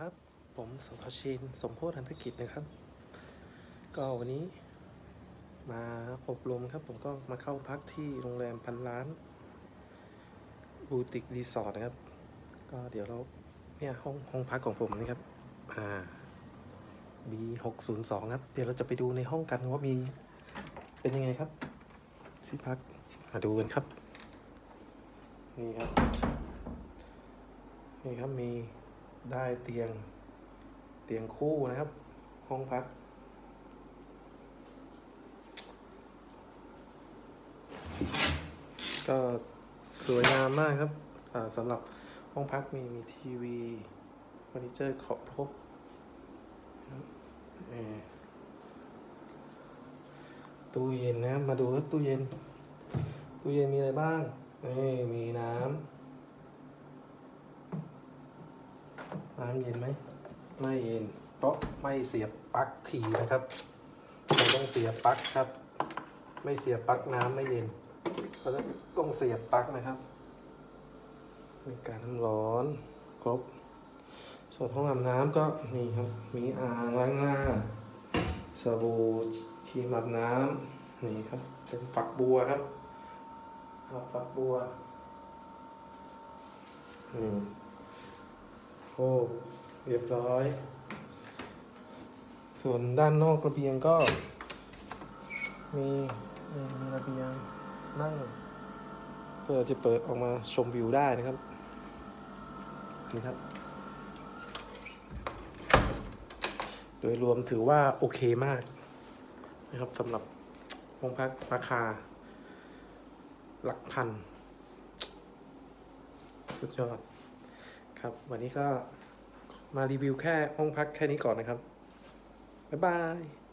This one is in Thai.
ครับ ผมสทชินสมโพธิอันธกิจนะครับ ก็วันนี้มาอบรมครับ ผมก็มาเข้าพักที่โรงแรมพันล้านบูติกรีสอร์ทนะครับ ก็เดี๋ยวเราเนี่ยห้องห้องพักของผมนะครับ อ่า B หกศูนย์สองครับ เดี๋ยวเราจะไปดูในห้องกันว่ามีเป็นยังไงครับที่พักมาดูกันครับ นี่ครับ นี่ครับมี ได้เตียงเตียงคู่นะครับ ห้องพัก ก็สวยงามมากครับสำหรับห้องพักมีมีทีวีเฟอร์นิเจอร์ครบครบตู้เย็นนะมาดูครับตู้เย็น ตู้เย็นมีอะไรบ้างนี่มีน้ำำเย็นไหมไม่เย็นเพราะไม่เสียบปลั๊กทีนะครับเราต้องเสียบปลั๊กครับ ไม่เสียบปลั๊กน้ำไม่เย็นเราต้องเสียบปลั๊กนะครับมีการน้ำร้อนครบ ส่วนห้องอาบน้ำก็นี่ครับ มีอ่างล้างหน้าสบู่ครีมอาบน้ำนี่ครับ เป็นฝักบัวครับอ่าฝักบัวนี่ โอ้เรียบร้อย ส่วนด้านนอกระเบียงก็ มีมีระเบียงนั่งเพื่อจะเปิดออกมาชมวิวได้นะครับนี่ครับ โดยรวมถือว่าโอเคมากนะครับสำหรับห้องพักราคา หลักพัน สุดยอด ครับ วันนี้ก็มารีวิวแค่ห้องพักแค่นี้ก่อนนะครับ บ๊ายบาย